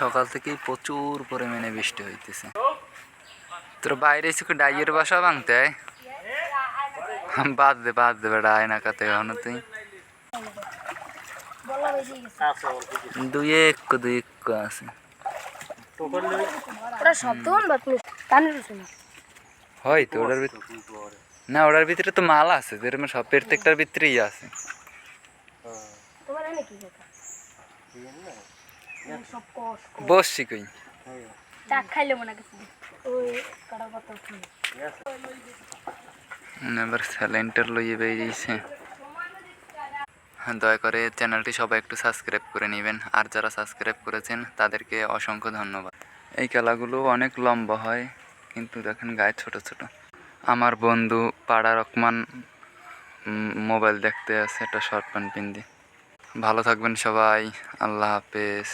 সকাল থেকেই প্রচুর পরিমাণে বৃষ্টি হইতেছে। তোর বাইরে এসে ডাইয়ের বাসা ভাঙতে বাদ দে বাদ দে বেটা আয়না কাতে এখনও তুই। দুই এক দুই এক আছে। হয় তো ওটার ভিতরে না ওটার ভিতরে তো মাল আছে যেরকম সব প্রত্যেকটার ভিতরেই আছে। তোমার এনে কি কথা? বসছি কই? খাইলে মনে শুনে। এবার স্যালেন্টার লইয়ে বেরিয়েছে। দয়া করে চ্যানেলটি সবাই একটু সাবস্ক্রাইব করে নেবেন। আর যারা সাবস্ক্রাইব করেছেন তাদেরকে অসংখ্য ধন্যবাদ। এই খেলাগুলো অনেক লম্বা হয় কিন্তু দেখেন গায়ে ছোট ছোট। আমার বন্ধু পাড়া রকমান মোবাইল দেখতে আছে একটা শর্ট প্যান্ট পিন্দি। ভালো থাকবেন সবাই। আল্লাহ হাফেজ।